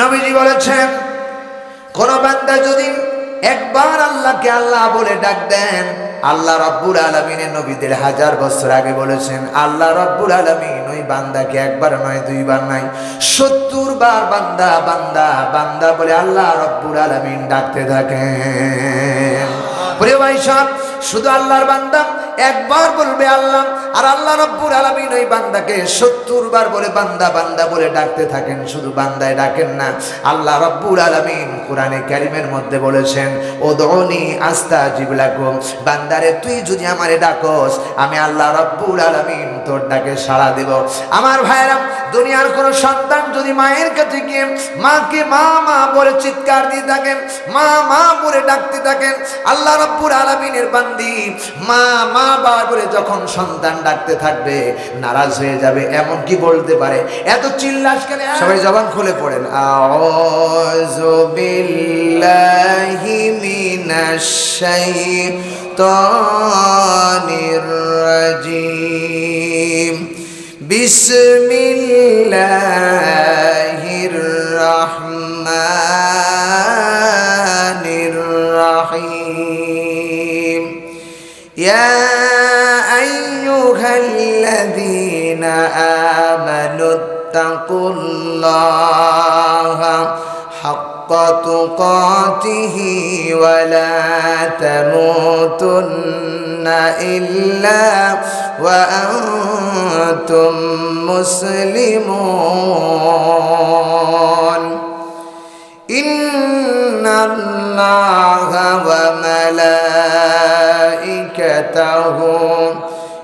নবীজি বলেছেন, কোন বান্দা যদি একবার আল্লাহকে আল্লাহ বলে ডাক দেন, আল্লাহ রব্বুল আলমিনের নবীদের হাজার বছর আগে বলেছেন, আল্লাহ রব্বুল আলমিন ওই বান্দাকে একবার নয়, দুইবার নাই সত্তর বার বান্দা বান্দা বান্দা বলে আল্লাহ রব্বুল আলমিন ডাকতে থাকেন। প্রিয় ভাই সব শুধু আল্লাহর বান্দা, একবার বলবে আল্লাহ আর আল্লাহ রব্বুর আলমিন ওই বান্দাকে সত্তর বার বলে বান্দা বান্দা বলে ডাকতে থাকেন, শুধু বান্দায় ডাকেন না। আল্লাহ রব্বুর আলমিন কোরআনে ক্যারিমের মধ্যে বলেছেন ও দনি আস্তা জিবলাকুম বান্দারে, তুই যদি আমারে ডাকস, আমি আল্লাহ রব্বুর আলমিন তোর ডাকে সাড়া দেব। আমার ভাইয়েরা, দুনিয়ার কোন সন্তান যদি মায়ের কাছে গিয়ে মাকে মা মা বলে চিৎকার দিয়ে থাকেন, মা মা বলে ডাকতে থাকেন, আল্লাহ রব্বুর আলমিনের বান্দি মা মা বার বলে যখন সন্তান ডাকতে থাকবে, নারাজ হয়ে যাবে এমন কি বলতে পারে, এত চিল্লাস কেন? সবাই জবান খুলে পড়েন। বিসমিল্লাহির রহমানির রহিম। يا أيها الذين آمنوا اتقوا الله حق تقاته ولا تموتن إلا وأنتم مسلمون. إن الله وملائكته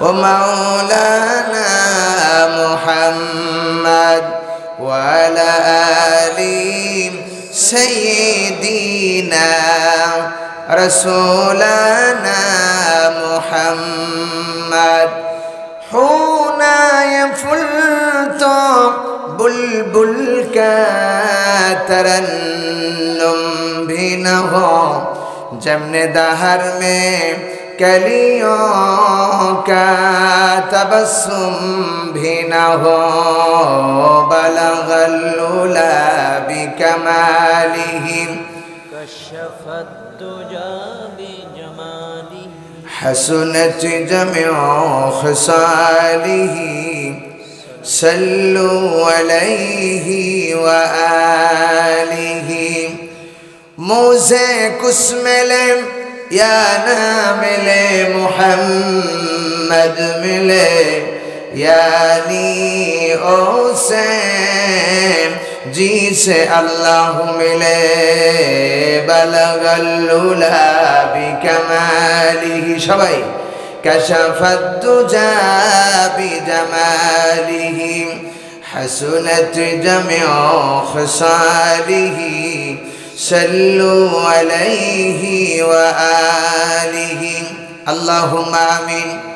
ومولانا محمد وعلى آل سيدنا رسولنا محمد حونا يفلت بلبل كترنم بنه جمن دهر میں كليوك تبسم بينه بلغ اللولا بكماله كشف الدجى بجماله. حسنت جميع خصاله. صلوا عليه وآله. موزيك اسم يا نام محمد ملے یعنی أو سے جی سے اللہ ملے بلغ اللولا بکمالی شبائی كشف الدجى بجماله حسنت جميع خصاله صلوا عليه وآله اللهم آمين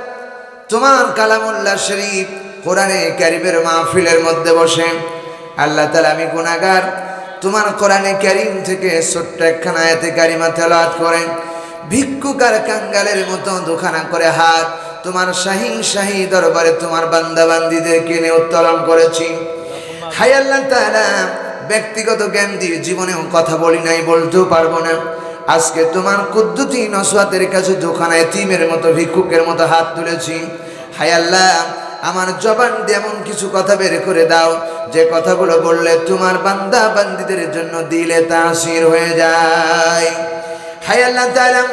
তোমার কালামুল্লাহ শরীফ কোরআনে ক্যারিমের মাহফিলের মধ্যে বসে। আল্লাহ তাআলা, আমি গুনাহগার। তোমার কোরআনে ক্যারিম থেকে ছোট্ট একখানা আয়াতে কারিমা তেলাওয়াত করেন। ভিক্ষুকার কাঙ্গালের মতো দুখানা করে হাত তোমার শাহী শাহী দরবারে তোমার বান্দা বান্দিদেরকে নিয়ে উত্তোলন করেছি। হাই আল্লাহ তাআলা, ব্যক্তিগত জ্ঞান দিয়ে জীবনেও কথা বলি নাই, বলতেও পারব না। আজকে তোমার কুদ্দুতি নসওয়াতের কাছে দোকানে তিমের মতো, ভিক্ষুকের মতো হাত তুলেছি। হায় আল্লাহ, আমার জবান দিয়ে এমন কিছু কথা বের করে দাও, যে কথাগুলো বললে তোমার বান্দা বান্দিদের জন্য দিলে তাসির হয়ে যায়। হাই আল্লাহ তাআলা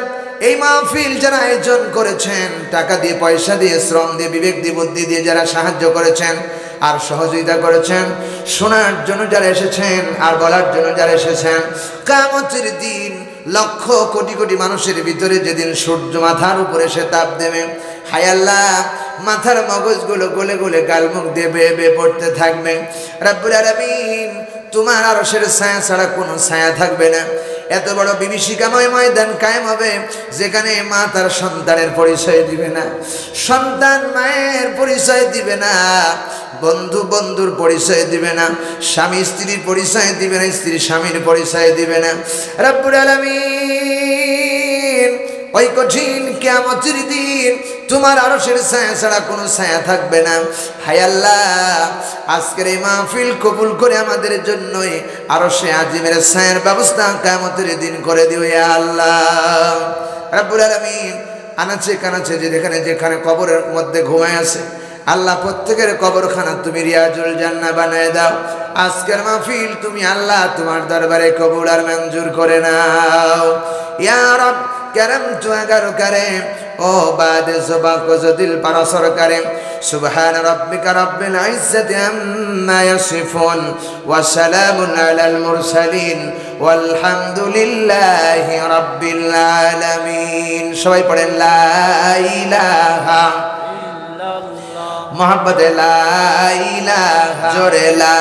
এই মাহফিল যারা আয়োজন করেছেন, টাকা দিয়ে, পয়সা দিয়ে, শ্রম দিয়ে, বিবেক দিয়ে, বুদ্ধি দিয়ে যারা সাহায্য করেছেন আর সহযোগিতা করেছেন, শোনার জন্য যারা এসেছেন আর বলার জন্য যারা এসেছেন, কামতের দিন লক্ষ কোটি কোটি মানুষের ভিতরে যেদিন সূর্য মাথার উপরে সে তাপ দেবে, হায় আল্লাহ, মাথার মগজগুলো গলে গলে গালমুখ দিয়ে বেয়ে বেয়ে পড়তে থাকবে। রাব্বুল আলামিন, তোমার আরশের ছায়া ছাড়া কোনো ছায়া থাকবে না। এত বড় বিভীষিকাময় ময়দান কায়েম হবে, যেখানে মা তার সন্তানের পরিচয় দিবে না। সন্তান মায়ের পরিচয় দিবে না। বন্ধু বন্ধুর পরিচয় দিবে না, স্বামী স্ত্রীর পরিচয় দিবে না, স্ত্রী স্বামীর পরিচয় দিবে না। রব্বুল আলামিন, ওই কঠিন কেমতের দিন তোমার আরশের ছায়া ছাড়া কোনো ছায়া থাকবে না। হায় আল্লাহ, আজকের এই মাহফিল কবুল করে আমাদের জন্যই আরশে আজিমের ছায়ার ব্যবস্থা কেমতের দিন করে দিও আল্লাহ। রাব্বুল আলামিন, আনাচে কানাচে যে যেখানে যেখানে কবরের মধ্যে ঘুমায় আছে আল্লাহ প্রত্যেকের কবরখানা তুমি রিয়াজুল জান্না বানায় দাও। আজকের মাহফিল তুমি আল্লাহ তোমার দরবারে কবুল আর মঞ্জুর করে নাও। ইয়ার কেরম তু এগারো কারে, ও বাদে সোবাকজ দিল পারা সরকারে। সুবহান রব্বিকা রব্বিল ইজ্জতি আম্মা ইয়াসিফুন ওয়া সালামুন আলাল মুরসালিন ওয়ালহামদুলিল্লাহি রব্বিল আলামিন। সবাই পড়েন লা ইলাহা ইল্লাল্লাহ। মোহাম্মদ জোরে লা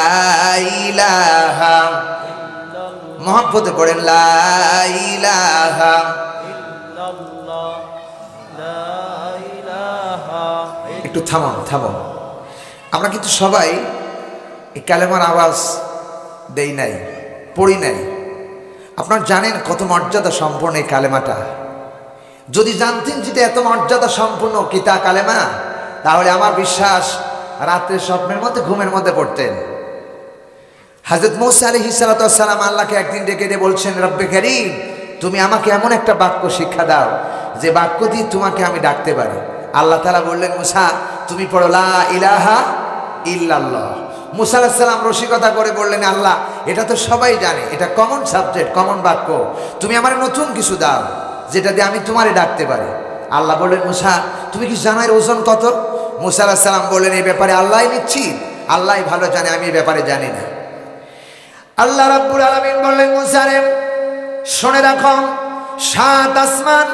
ইলাহা ইল্লাল্লাহ মোহাম্মদে পড়েন লা ইলাহা ইল্লাল্লাহ লা ইলাহা একটু থামুন থামুন আমরা কিন্তু সবাই এই কালেমার আওয়াজ দেই নাই, পড়ি নাই। আপনারা জানেন কত মর্যাদা সম্পন্ন এই কালেমাটা। যদি জানতেন যেটা এত মর্যাদা সম্পূর্ণ কিতা কালেমা? তাহলে আমার বিশ্বাস রাত্রে স্বপ্নের মধ্যে, ঘুমের মধ্যে পড়তেন। হাজরত মৌসা আলী হিসালাতাম আল্লাহকে একদিন ডেকে ডে বলছেন, রব্বে করিম, তুমি আমাকে এমন একটা বাক্য শিক্ষা দাও, যে বাক্য দিয়ে তোমাকে আমি ডাকতে পারি। আল্লাহ তালা বললেন, মুসা, তুমি পড়ো, লা ইলাহা ইল্লাল্লাহ। মুসা রসিকতা করে বললেন, আল্লাহ, এটা তো সবাই জানে, এটা কমন সাবজেক্ট কমন বাক্য। তুমি আমার নতুন কিছু দাও, যেটা দিয়ে আমি তোমারে ডাকতে পারি। আল্লাহ বললেন, মুসা, তুমি কি জানো এর ওজন কত? মুসা আলাহিসাল্লাম বললেন, এই ব্যাপারে আল্লাহ নিশ্চিত। আল্লাহ ভালো জানে, আমি এই ব্যাপারে জানি না। আল্লাহ রাব্বুল আলামিন বললেন মুসারে শুনে রাখো, সাত আসমান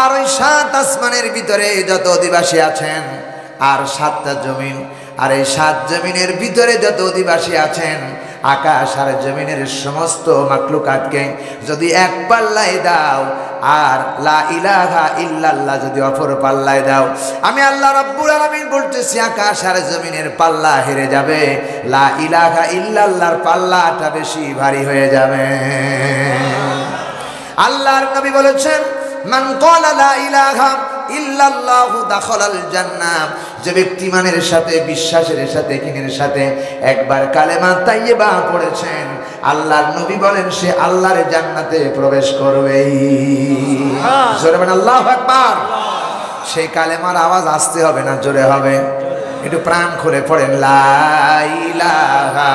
আর ওই সাত আসমানের ভিতরে যত অধিবাসী আছেন আর সাতটা জমিন, আর এই সাত জমিনের ভিতরে যত অধিবাসী আছেন, আকাশ আর জমিনের সমস্ত মাকলুকাতকে যদি এক পাল্লায় দাও আর লা ইলাহা ইল্লাল্লাহ যদি অপর পাল্লায় দাও, আমি আল্লাহ রাব্বুল আলামিন বলতেছি, আকাশ আর জমিনের পাল্লা হেরে যাবে, লা ইলাহা ইল্লাল্লাহর পাল্লাটা বেশি ভারী হয়ে যাবে। আল্লাহর নবী বলেছেন মান ক্বালা লা ইলাহা ইল্লাল্লাহু দাখালাল জান্নাহ যে ব্যক্তি মানের সাথে বিশ্বাসের সাথে কিনের সাথে একবার কালেমা তাইয়্যিবা পড়েছেন আল্লাহর নবী বলেন সে আল্লাহর জান্নাতে প্রবেশ করবে জোরে বলেন আল্লাহু আকবার! সেই কালেমার আওয়াজ আসতে হবে না জোরে হবে। একটু প্রাণ খুলে পড়েন লা ইলাহা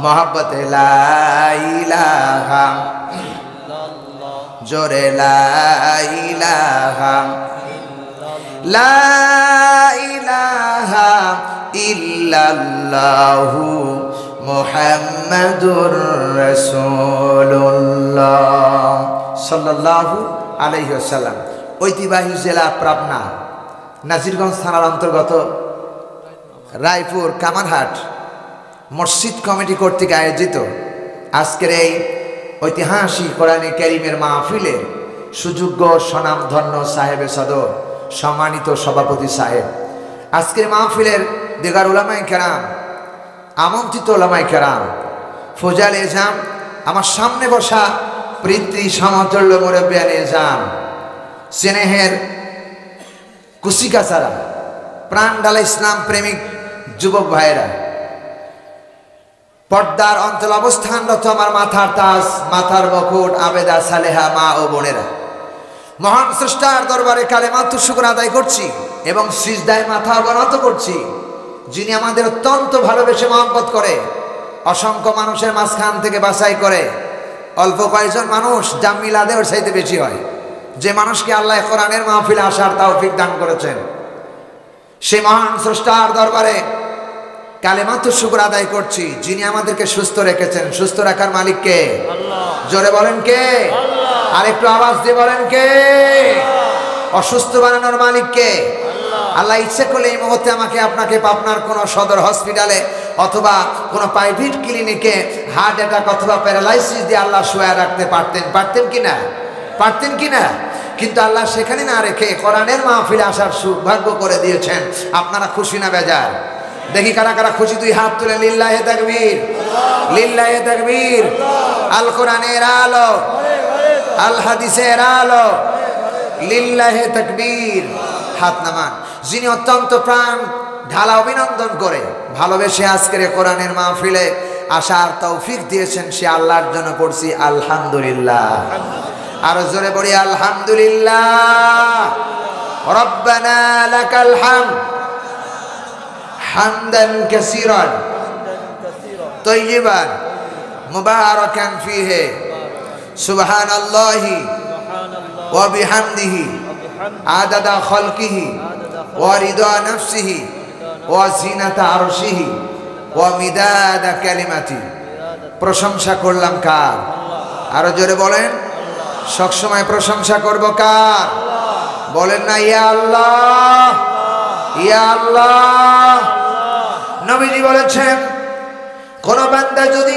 মহাব্বতে লা ইলাহা জোরে লা ইলাহা লা ইলাহা ইল্লাল্লাহু মুহাম্মাদুর রাসূলুল্লাহ। সাল্লাল্লাহু আলাইহি ওয়াসাল্লাম। ঐতিহ্যবাহী জেলা পাবনা, নাজিরগঞ্জ থানার অন্তর্গত রায়পুর কামারহাট মসজিদ কমিটি কর্তৃক আয়োজিত আজকের এই ঐতিহাসিক কোরআনে ক্যারিমের মাহফিলে সুযোগ্য স্বনামধন্য সাহেবে সদর, সম্মানিত সভাপতি সাহেব। আজকের মাহফিলের দেগার ওলামাই কেরাম, আমন্ত্রিত ওলামাই কেরাম, ফোজাল এজাম, আমার সামনে বসা পৃথ্বী সমতুল্য মুরব্বিয়ান এজাম, স্নেহের কুশিকাচারা প্রাণ ডালা ইসলাম প্রেমিক যুবক ভাইয়েরা পর্দার অঞ্চল অবস্থানরত আমার মাথার তাস, মাথার বকুট আবেদা সালেহা মা ও বোনেরা। মহান স্রষ্টার দরবারে কালে মাত্র শুক্র আদায় করছি এবং সিজদায় মাথা অবনত করছি, যিনি আমাদের অত্যন্ত ভালোবেসে মহব্বত করে, অসংখ্য মানুষের মাঝখান থেকে বাছাই করে, অল্প কয়েকজন মানুষ যা মিলাদে ওর চাইতে বেশি হয়, যে মানুষকে আল্লাহ কোরআনের মাহফিলে আসার তৌফিক দান করেছেন। সেই মহান স্রষ্টার দরবারে কালেমাত্র শুকুর আদায় করছি। যিনি আমাদেরকে সুস্থ রেখেছেন সুস্থ রাখার মালিককে জোরে বলেন কে? আর একটু আওয়াজ দিয়ে বলেন কে? অসুস্থ বানানোর মালিককে আল্লাহ ইচ্ছে করলে এই মুহূর্তে আমাকে আপনাকে পাবনার কোনো সদর হসপিটালে অথবা কোনো প্রাইভেট ক্লিনিকে হার্ট অ্যাটাক অথবা প্যারালাইসিস দিয়ে আল্লাহ শোয়া রাখতে পারতেন। পারতেন কি না? পারতেন কি না? কিন্তু আল্লাহ সেখানে না রেখে কোরআনের মাহফিলে আসার সৌভাগ্য করে দিয়েছেন। আপনারা খুশি না বেজার? দেখি কারা কারা খুশি তুই হাত তুলে, লিল্লাহে তাকবীর লিল্লাহে তাকবীর। আল কোরআনের আলো, আল হাদিসের আলো, লিল্লাহে তাকবীর। হাত নামান। যিনি অত্যন্ত প্রাণ, ঢালা অভিনন্দন করে, ভালোবেসে আজকের কোরআনের মাহফিলে আসার তৌফিক দিয়েছেন, সে আল্লাহর জন্য পড়ছি, আলহামদুলিল্লাহ। আরও জোরে পড়ি আলহামদুলিল্লাহ। রব্বানা লাকাল হামদ। হামদান কাসীরান كثيرا طيبا مباركا فيه سبحان الله سبحان الله وبحمده وبحمده عدد خلقه ورضا نفسه وزينة عرشه ومداد كلمته প্রশংসা করলাম কার আরো জোরে বলেন সবসময় প্রশংসা করব কার বলেন না ইয়া আল্লাহ ইয়া আল্লাহ নবীজি বলেছেন, কোন বান্দা যদি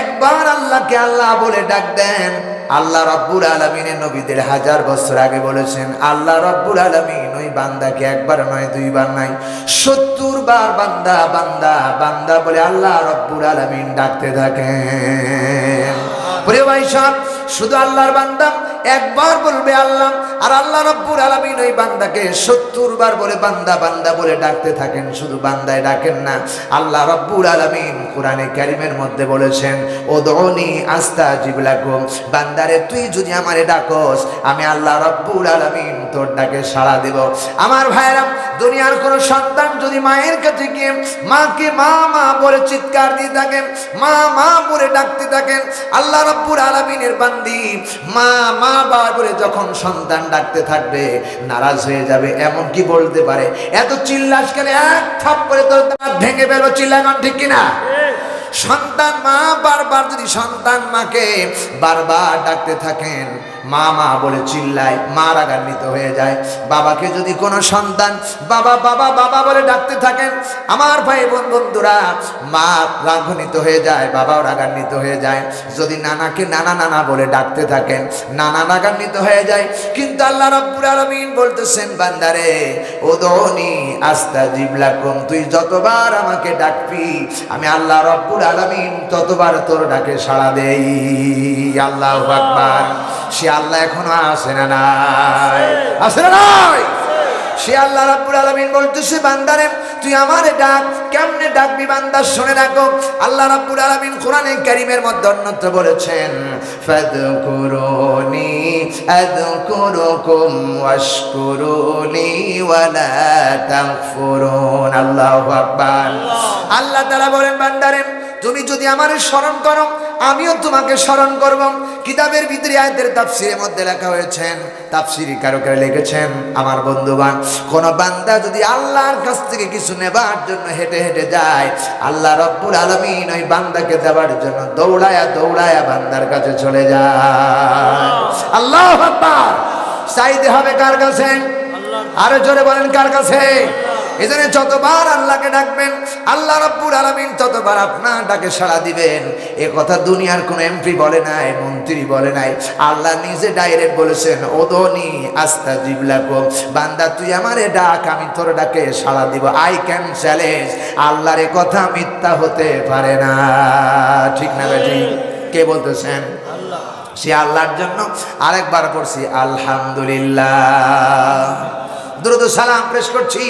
একবার আল্লাহকে আল্লাহ বলে ডাক দেন, আল্লাহ রব্বুল আলমিনের নবীদের হাজার বছর আগে বলেছেন, আল্লাহ রব্বুল আলমিন ওই বান্দাকে একবার নয়, দুইবার নাই, সত্তর বার বান্দা বান্দা বান্দা বলে আল্লাহ রব্বুল আলমিন ডাকতে থাকেন। প্রিয় ভাই সব শুধু আল্লাহর বান্দা একবার বলবে আল্লাহ, আর আল্লাহ রব্বুর আলামিন ওই বান্দাকে সত্তর বার বলে বান্দা বান্দা বলে ডাকতে থাকেন, শুধু বান্দায় ডাকেন না। আল্লাহ রব্বুর আলামিন কোরআনে কারিমের মধ্যে বলেছেন ও দনি আস্তা জিবলাকুম বান্দারে, তুই যদি আমারে ডাকস, আমি আল্লাহ রব্বুর আলামিন তোর ডাকে সাড়া দেব। আমার ভাইরা দুনিয়ার কোনো সন্তান যদি মায়ের কাছে গিয়ে মাকে মা মা বলে চিৎকার দিয়ে থাকেন, মা মা বলে ডাকতে থাকেন, আল্লাহ রব্বুর আলামিনের বান্দি, মা মা বা করে যখন সন্তান ডাকতে থাকবে, নারাজ হয়ে যাবে, এমন কি বলতে পারে? এত চিল্লাস কেন? এক থাপ করে তোর দাঁত ভেঙে পেল চিল্লাগান ঠিক কিনা? সন্তান মা বারবার, যদি সন্তান মাকে বারবার ডাকতে থাকেন মা মা বলে চিল্লায়, মা রাগান্বিত হয়ে যায়। বাবাকে যদি কোনো সন্তান বাবা বাবা বাবা বলে ডাকতে থাকেন, আমার ভাই বোন, বন্ধুরা, মা রাগান্বিত হয়ে যায়, বাবাও রাগান্বিত হয়ে যায়। যদি নানাকে নানা নানা বলে ডাকতে থাকেন, নানা রাগান্বিত হয়ে যায়। কিন্তু আল্লাহ রব্বুল আলামিন বলতেছেন, বান্দারে, ও দনি আস্তা জিবলা কম তুই যতবার আমাকে ডাকবি, আমি আল্লাহ রব্বুল আলামিন ততবার তোর ডাকে সাড়া দেই। আল্লাহ আকবার। সে আল্লাহ এখনও আসে না নাই? আসে না নাই? সে আল্লাহ রাব্বুল আলামিন বলতেছে বান্দারে তুই আমারে ডাক। কেমনে ডাকবি বান্দা? শুনে রাখো। আল্লাহ রাব্বুল আলামিন কোরআনে কারীমের মধ্যে অন্যত্র বলেছেন ফাদকুরুনি আযকুরুকুম ওয়াশকুরুনি ওয়ালা তাগফুরুন। আল্লাহু আকবার। আল্লাহ তাআলা বলেন বান্দারে তুমি যদি আমার স্মরণ করো আমিও তোমাকে স্মরণ করব। কিতাবের ভিতরে আয়াতের তাফসিরের মধ্যে লেখা হয়েছেন তাফসিরি কারকে লিখেছেন আমার বন্ধুবান কোন বান্দা যদি আল্লাহর কাছ থেকে কিছু নেবার জন্য হেঁটে হেঁটে যায় আল্লাহ রব্বুল আলমিন ওই বান্দাকে দেওয়ার জন্য দৌড়ায়া দৌড়ায়া বান্দার কাছে চলে যায়। আল্লাহ চাইতে হবে কার কাছে? আরও জোরে বলেন কার কাছে? এজন্য যতবার আল্লাহকে ডাকবেন, আল্লাহ রব্বুর আলামিন ততবার আপনার ডাকে সাড়া দিবেন। এ কথা দুনিয়ার কোন এমপি বলে নাই, মন্ত্রী বলে নাই। আল্লাহ নিজে ডাইরেক্ট বলেছেন, ওদনি আস্তা জিবলাকো বান্দা, তুই আমারে ডাক, আমি তোর ডাকে সাড়া দিব। আই ক্যান চ্যালেঞ্জ আল্লাহর এ কথা মিথ্যা হতে পারে না। ঠিক না বেটি কে বলতেছেন? সে আল্লাহর জন্য আরেকবার পড়ছি, আলহামদুলিল্লাহ। দ্রুত সালাম পেশ করছি।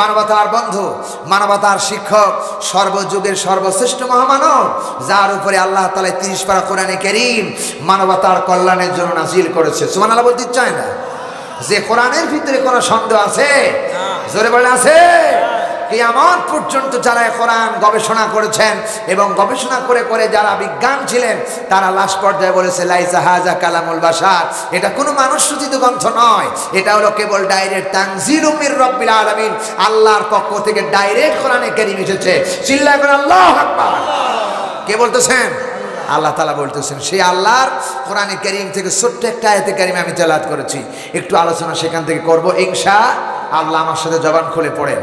মানবতার বন্ধু মানবতার শিক্ষক সর্বযুগের সর্বশ্রেষ্ঠ মহামানব যার উপরে আল্লাহ তালা তিরিশ পারা কোরআনে কেরিম মানবতার কল্যাণের জন্য নাজিল করেছে। সুমান আল্লাহ বলতে চায় না? যে কোরআনের ভিতরে কোনো সন্দেহ আছে? জোরে বলে আছে? কিয়ামত পর্যন্ত যারা কোরআন গবেষণা করেছেন এবং গবেষণা করে করে যারা বিজ্ঞান ছিলেন, তারা লাস্ট পর্যায়ে বলেছে, লাইসা হাজা কালামুল বাসার এটা কোনো মানুষ সূচিত গ্রন্থ নয়। এটা হলো কেবল ডাইরেক্ট তানজিল উমির রব্বিল আলামিন। আল্লাহর পক্ষ থেকে ডাইরেক্ট কোরআনে কারীম এসেছে। চিল্লায় করে আল্লাহ কে বলতেছেন? আল্লাহ তালা বলতেছেন, সেই আল্লাহর কোরআনে কারীম থেকে ছোট্ট একটা আয়তে কারিমে আমি তেলাত করেছি। একটু আলোচনা সেখান থেকে করব। ইনশা আল্লাহ আমার সাথে জবান খুলে পড়েন।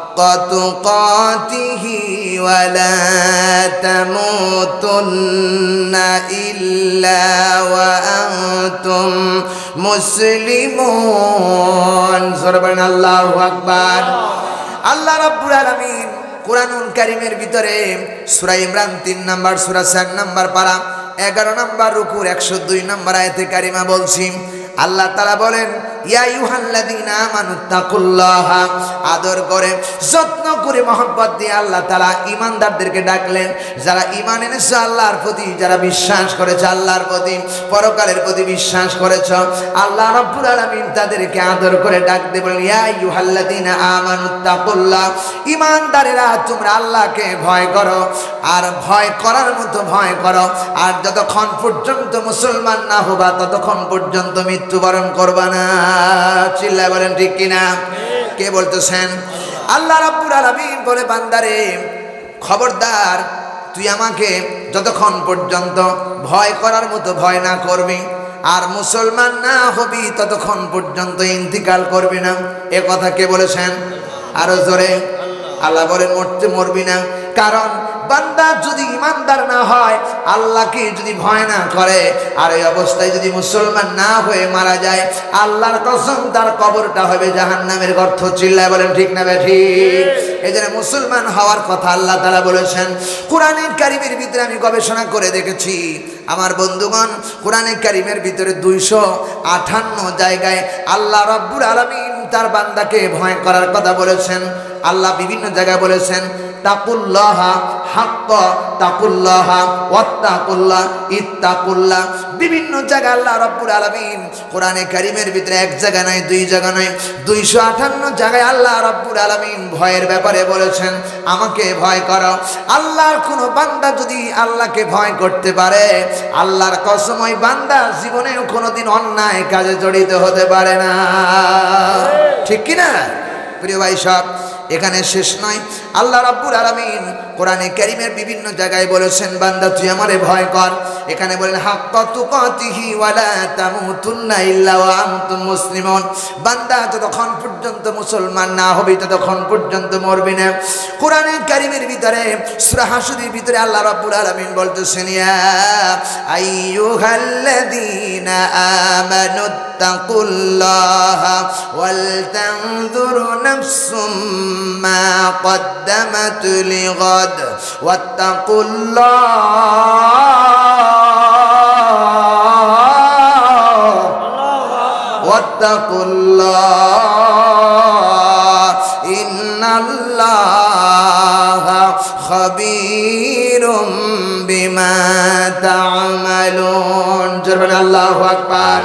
تقاته ولا تموتن إلا وأنتم مسلمون سربنا الله أكبر আল্লাহ রাব্বুল আলামিন কোরআনুল কারিমের ভিতরে সূরা ইমরান তিন নাম্বার সূরা চার নাম্বার পারা এগারো নাম্বার রুকুর একশো দুই নাম্বার আয়াতে কারিমা বলছি আল্লাহ তারা বলেন ইয়া ইউহাল্লাযীনা আমানুত্তাকুল্লাহ আদর করে, যত্ন করে মহব্বত দিয়ে আল্লাহ তাআলা ঈমানদারদেরকে ডাকলেন। যারা ঈমান এনেছে, আল্লাহর প্রতি যারা বিশ্বাস করেছে, আল্লাহর প্রতি, পরকালের প্রতি বিশ্বাস করেছ, আল্লাহ রাব্বুল আলামিন তাদেরকে আদর করে ডাক দিয়ে বলেন ইয়া আমানুত্তাকুল্লাহ ঈমানদারেরা, তোমরা আল্লাহকে ভয় করো, আর ভয় করার মতো ভয় করো, আর যতক্ষণ পর্যন্ত মুসলমান না হবা, ততক্ষণ পর্যন্ত মৃত্যুবরণ করবা না। চিল্লায় বলেন, ঠিক কিনা? কে বলতেছেন? আল্লাহ রাব্বুল আলামিন বলে, বান্দারে, খবরদার, তুই আমাকে যতক্ষণ পর্যন্ত ভয় করার মতো ভয় না করবি, আর মুসলমান না হবি ততক্ষণ পর্যন্ত ইন্তিকাল করবি না। এ কথা কে বলেছেন? আরও জোরে। আল্লাহ বলেন, মরতে মরবি না। কারণ বান্দা যদি ইমানদার না হয় আল্লাহকে যদি ভয় না করে? আর এই অবস্থায় যদি মুসলমান না হয়ে মারা যায় আল্লাহর কসম তার কবরটা হবে জাহান নামের গর্থ চিল্লায় বলেন ঠিক না ঠিক? এই জন্য মুসলমান হওয়ার কথা আল্লাহ তালা বলেছেন। কোরআনের কারিমের ভিতরে আমি গবেষণা করে দেখেছি আমার বন্ধুগণ কোরআনের কারিমের ভিতরে দুইশো আঠান্ন জায়গায় আল্লাহ রব্বুর আলমিন তার বান্দাকে ভয় করার কথা বলেছেন। আল্লাহ বিভিন্ন জায়গায় বলেছেন তাকুল্লাহা হাক্ক, তাকুল্লাহা ওয়াত্তাকুল্লাহ, ইত্তাকুল্লাহ। বিভিন্ন জায়গা আল্লাহ রব্বুল আলামিন কোরআনে কারিমের ভিতরে এক জায়গা নয় দুই জায়গা নয় দুইশো আটান্ন জায়গায় আল্লাহ রব্বুল আলামিন ভয়ের ব্যাপারে বলেছেন, আমাকে ভয় করো। আল্লাহর কোনো বান্দা যদি আল্লাহকে ভয় করতে পারে, আল্লাহর কসময় বান্দা জীবনেও কোনোদিন অন্যায় কাজে জড়িত হতে পারে না। ঠিক কিনা? প্রিয় ভাই সব এখানে শেষ নয়। আল্লাহ রাব্বুল আলামিন কোরআনে কারীমের বিভিন্ন জায়গায় বলেছেন বান্দা তুই আমারে ভয় কর এখানে বলেন হাক্কা তুকাতিহি ওয়ালা তামুতুন্না ইল্লা ওয়া আনতুম মুসলিমুন বান্দা যতক্ষণ পর্যন্ত মুসলমান না হবি ততক্ষণ পর্যন্ত মরবি না কোরআনে কারীমের ভিতরে সূরা হাসরের ভিতরে আল্লাহ রাব্বুল আলামিন বলতেছেন ইয়া আইয়ুহাল্লাযীনা আমানু তাকুল্লাহা ওয়াল তানজুর নাফসুম মা قدمت لغد محمد واتقوا الله واتقوا الله إن الله خبير بما تعملون جربنا الله أكبر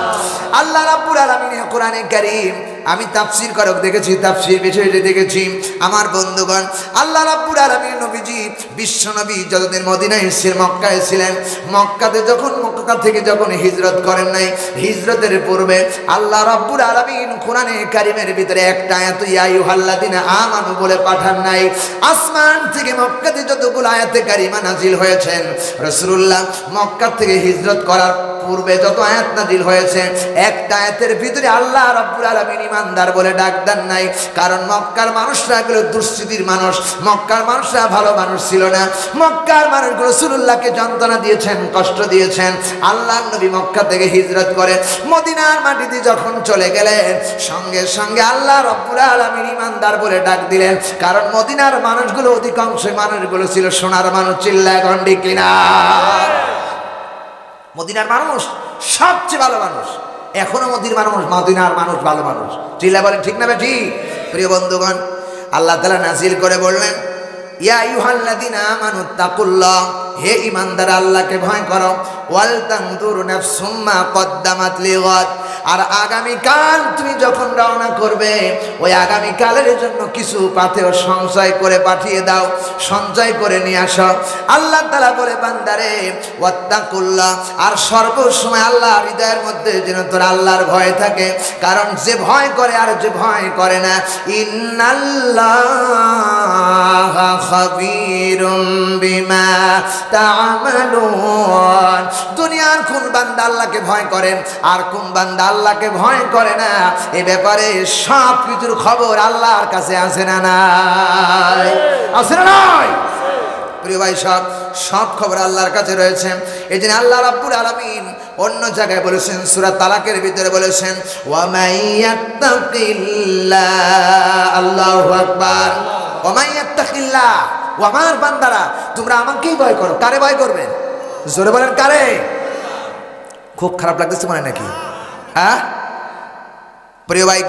الله رب العالمين قرآن الكريم আমি তাফসীর করক দেখেছি, তাফসীর বিষয়টি দেখেছি। আমার বন্ধুগণ, আল্লাহ রাব্বুল আলামিন নবীজি বিশ্বনবী যতদিন মদিনায় এসেছিলেন, মক্কায় ছিলেন মক্কাতে যখন মক্কা থেকে যখন হিজরত করেন নাই, হিজরতের পূর্বে আল্লাহ রাব্বুল আলামিন কোরআনে কারিমের ভিতরে একটা আয়াত, ইয়া আইয়ুহাল্লাযিনা আমানু বলে পাঠান নাই। আসমান থেকে মক্কাতে যতগুলো আয়াতে কারিমা নাজিল হয়েছেন, রাসূলুল্লাহ মক্কা থেকে হিজরত করার পূর্বে যত আয়াত নাজিল হয়েছে, একটা আয়াতের ভিতরে আল্লাহ রাব্বুল আলামিন ইমানদার বলে ডাক দেন নাই। কারণ মক্কার মানুষরা এগুলো দুশ্চিতির মানুষ। মক্কার মানুষরা ভালো মানুষ ছিল না। মক্কার মানুষগুলো সুরুল্লাহকে যন্ত্রণা দিয়েছেন, কষ্ট দিয়েছেন। আল্লাহ নবী মক্কা থেকে হিজরত করে মদিনার মাটিতে যখন চলে গেলেন, সঙ্গে সঙ্গে আল্লাহ রব্বুল আলামিন ইমানদার বলে ডাক দিলেন। কারণ মদিনার মানুষগুলো অধিকাংশ মানুষগুলো ছিল সোনার মানুষ, চিল্লায় গন্ডি কিনা। মদিনার মানুষ, সবচেয়ে ভালো মানুষ। এখনও মদির মানুষ, মদিনার মানুষ, ভালো মানুষ। চিল্লা বলেন, ঠিক না ঠিক প্রিয় বন্ধুগণ, আল্লাহ তালা নাজিল করে বললেন, ইয়া ইউহাল্লাদিন আমানু তাকুল্লাহ, হে ইমানদার আল্লাহকে ভয় করো। ওয়াল তানজুর নাফসুম মা কদ্দামাত লিগাদ আর আগামী কাল তুমি যখন রওনা করবে, ওই আগামী কালের জন্য কিছু পাথেও সঞ্চয় করে পাঠিয়ে দাও, সঞ্চয় করে নিয়ে আসো। আল্লাহ তালা বলে, বান্দারে, ওয়াত্তাকুল্লাহ। আর সর্বসময় আল্লাহ হৃদয়ের মধ্যে যেন তোর আল্লাহর ভয় থাকে। কারণ যে ভয় করে আর যে ভয় করে না। ইন্নাল্লাহ খাবীরুম বিমা তা'মালুন দুনিয়ার কোন বান্দা আল্লাহকে ভয় করেন আর কোন বান্দা আল্লাহকে ভয় করে না, এ ব্যাপারে সব কিছুর খবর আল্লাহর কাছে আছে না আছে না নাই? প্রিয় ভাই, সব সব খবর আল্লাহর কাছে রয়েছে। এই জন্য আল্লাহ রাব্বুল অন্য জায়গায় বলেছেন তালাকের ভিতরে বলেছেন আমার বান্দারা তোমরা আমাকেই ভয় করো। কারে ভয় করবেন? জোরে বলেন, কারে? খুব খারাপ লাগতেছে মনে নাকি? হ্যাঁ? প্রিয় ভাই